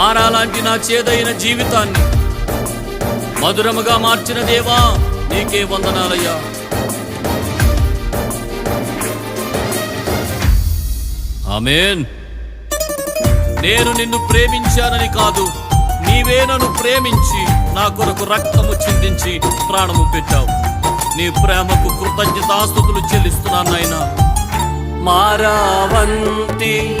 మారాలాంటి నా చేదైన జీవితాన్ని మధురముగా మార్చిన దేవా నీకే వందనాలయ్యా. ఆమెన్. నేను నిన్ను ప్రేమించానని కాదు నీవే నన్ను ప్రేమించి నా కొరకు రక్తము చిందించి ప్రాణము పెట్టావు. నీ ప్రేమకు కృతజ్ఞతాస్తుతులు చెల్లిస్తున్నాను నాయన. మారావంతి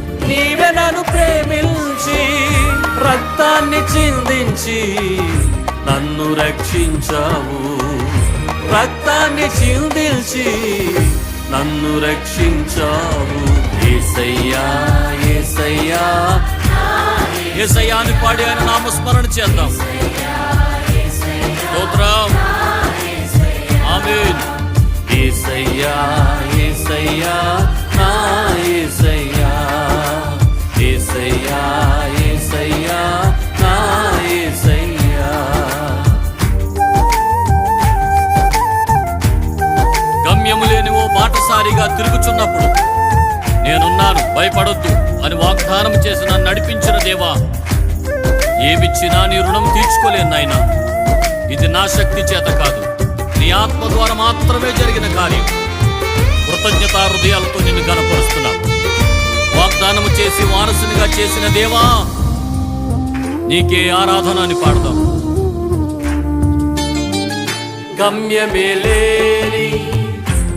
నీవే నన్ను ప్రేమించి రక్తాన్ని చిందించి నన్ను రక్షించావు. రక్తాన్ని చిందించి నన్ను రక్షించావు. ఏసయ్యా ఏసయ్యా. ఏసయ్యా అని పాడి ఆయన నామస్మరణ చేద్దాం. స్తోత్రం. తిరుగుచున్నప్పుడు నేనున్నాను భయపడొద్దు అని వాగ్దానం చేసి నన్ను నడిపించిన దేవా. ఏమిచ్చినా నీ రుణం తీర్చుకోలేను నాయనా. ఇది నా శక్తి చేత కాదు. నీ ఆత్మ ద్వారా మాత్రమే జరిగిన కార్యం. కృతజ్ఞత హృదయాలతో నిన్ను గనపరుస్తున్నా వాగ్దానము చేసి వారసునిగా చేసిన దేవా నీకే ఆరాధన అని పాడదాం. గమ్యమే లేని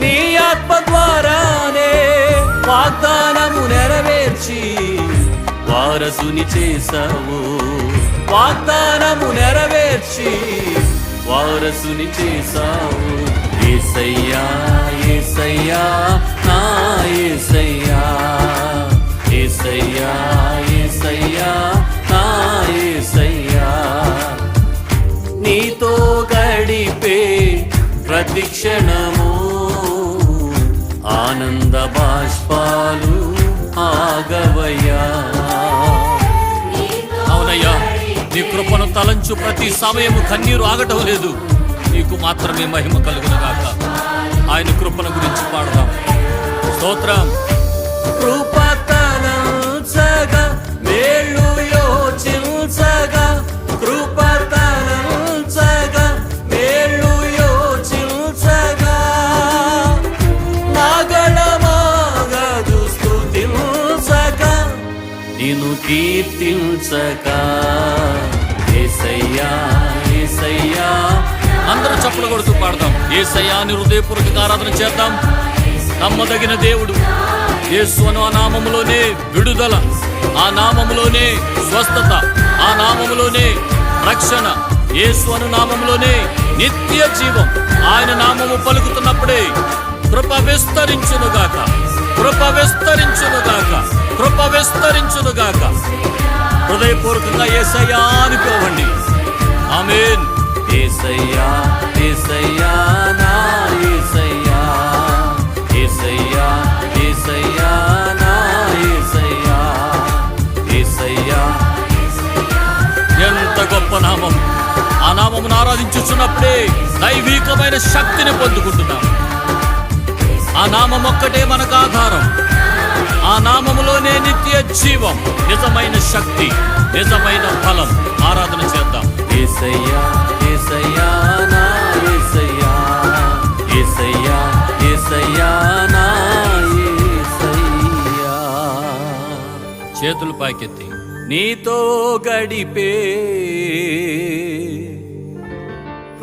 నీ ఆత్మ ద్వారానే వాగ్దానము నెరవేర్చి వారసుని చేసావు వాగ్దానము నెరవేర్చి వారసుని చేసావు ఏసయ్యా ఏసయ్యా నా ఏసయ్యా. ఏసయ్యా ఏసయ్యా నా ఏసయ్యా. నీతో గడిపే ప్రతి క్షణము బాష్పాలు ఆగవయ్యా. అవునయ్యా నీ కృపను తలంచు ప్రతి సమయము కన్నీరు ఆగటం లేదు. నీకు మాత్రమే మహిమ కలుగునగాక. ఆయన కృపను గురించి పాడదాం. స్తోత్రం. కృప నిను కీర్తించక. ఏసయ్యా ఏసయ్యా. అందరూ చప్పుడు కొడుతూ పాడదాం. ఏసయ్యా అని హృదయపూర్వక ఆరాధన చేద్దాం. నమ్మదగిన దేవుడు. యేసు అను ఆ నామములోనే విడుదల ఆ నామములోనే స్వస్థత ఆ నామములోనే రక్షణ. యేసు అను నామములోనే నిత్య జీవం. ఆయన నామము పలుకుతున్నప్పుడే కృప విస్తరించునుగాక. కృప విస్తరించునుగాక. కృప విస్తరించునుగాక. హృదయపూర్వకంగా ఏసయ్యా అనుకోవండి. ఆమేన్. ఏసయ్యా ఏసయ్యా నా ఏసయ్యా. ఏసయ్యా ఏసయ్యా నా ఏసయ్యా. ఏసయ్యా ఎంత గొప్ప నామం. ఆ నామమును ఆరాధించుచున్నప్పుడే దైవీకమైన శక్తిని పొందుకుంటున్నాం. ఆ నామం ఒక్కటే మనకు ఆధారం. ఆ నామములోనే నిత్య జీవం నిజమైన శక్తి నిజమైన ఫలం. ఆరాధన చేద్దాం. ఏసయ్యా ఏసయ్యా నా ఏసయ్యా. ఏసయ్యా ఏసయ్యా నా ఏసయ్యా. చేతులు పైకెత్తి. నీతో గడిపే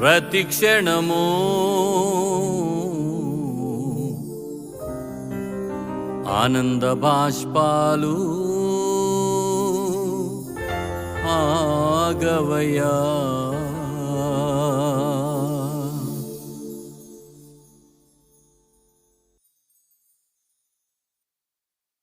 ప్రతి క్షణము ఆనంద బాష్పాలు ఆగవయా